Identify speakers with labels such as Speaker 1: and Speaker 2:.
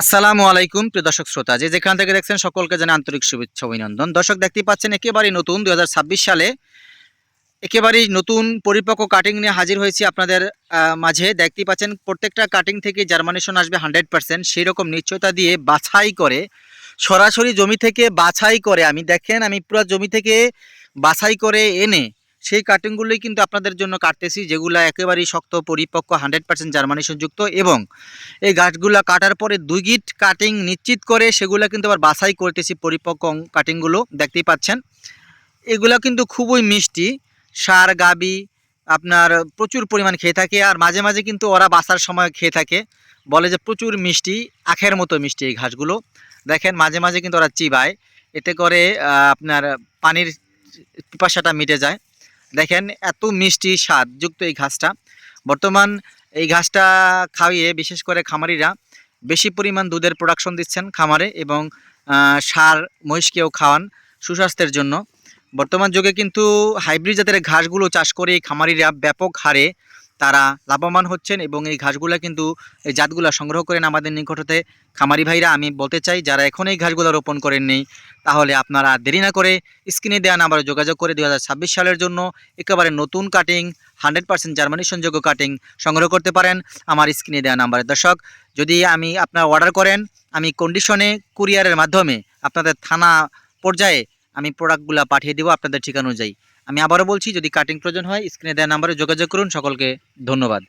Speaker 1: আসসালামু আলাইকুম, প্রিয় দর্শক শ্রোতা। যে যেখান থেকে দেখছেন সকলকে জানাই আন্তরিক শুভেচ্ছা, অভিনন্দন। দর্শক, দেখতেই পাচ্ছেন, একেবারেই নতুন দু হাজার ছাব্বিশ সালে, একেবারেই নতুন পরিপক্ক কাটিং নিয়ে হাজির হয়েছি আপনাদের মাঝে। দেখতেই পাচ্ছেন, প্রত্যেকটা কাটিং থেকে জার্মানেশন আসবে হান্ড্রেড পার্সেন্ট। সেই রকম নিশ্চয়তা দিয়ে বাছাই করে, সরাসরি জমি থেকে বাছাই করে, আমি দেখেন, আমি পুরো জমি থেকে বাছাই করে এনে সেই কাটিংগুলোই কিন্তু আপনাদের জন্য কাটতেছি, যেগুলো একেবারেই শক্ত, পরিপক্ক হান্ড্রেড পার্সেন্ট জার্মানি সংযুক্ত এবং এই গাছগুলো কাটার পরে দুই গিট কাটিং নিশ্চিত করে সেগুলো কিন্তু আবার বাছাই করতেছি পরিপক্ক কাটিংগুলো দেখতেই পাচ্ছেন। এগুলো কিন্তু খুবই মিষ্টি, সার, গাবি, আপনার প্রচুর পরিমাণ খেয়ে থাকে আর মাঝে মাঝে কিন্তু ওরা বাসার সময় খেয়ে থাকে। বলে যে প্রচুর মিষ্টি, আখের মতো মিষ্টি এই ঘাসগুলো। দেখেন মাঝে মাঝে কিন্তু ওরা চিবায়, এতে করে আপনার পানির পিপাসাটা মিটে যায়। দেখেন, এত মিষ্টি স্বাদ যুক্ত এই ঘাসটা। বর্তমান এই ঘাসটা খাইয়ে, বিশেষ করে খামারিরা বেশি পরিমাণ দুধের প্রোডাকশন দিচ্ছেন খামারে এবং সার মহিষকেও খাওয়ান সুস্বাস্থ্যের জন্য। বর্তমান যুগে কিন্তু হাইব্রিড জাতের ঘাসগুলো চাষ করে খামারিরা ব্যাপক হারে তারা লাভবান হচ্ছেন এবং এই ঘাসগুলো কিন্তু এই জাতগুলো সংগ্রহ করেন আমাদের নিকট হতে খামারি ভাইরা, আমি বলতে চাই, যারা এখন এই ঘাসগুলো রোপণ করেননি, তাহলে আপনারা দেরি না করে স্ক্রিনে দেওয়া নাম্বারে যোগাযোগ করে দু হাজার ছাব্বিশ সালের জন্য একেবারে নতুন কাটিং হান্ড্রেড পার্সেন্ট জার্মানিশনযোগ্য কাটিং সংগ্রহ করতে পারেন আমার স্ক্রিনে দেওয়া নাম্বারে। দর্শক, যদি আমি আপনার অর্ডার করেন, আমি কন্ডিশনে কুরিয়ারের মাধ্যমে আপনাদের থানা পর্যায়ে আমি প্রোডাক্টগুলো পাঠিয়ে দেবো আপনাদের ঠিকানা অনুযায়ী। আমি আবারও বলছি যদি কাটিং প্রয়োজন হয় স্ক্রিনে দেওয়া নাম্বারে যোগাযোগ করুন। সকলকে ধন্যবাদ।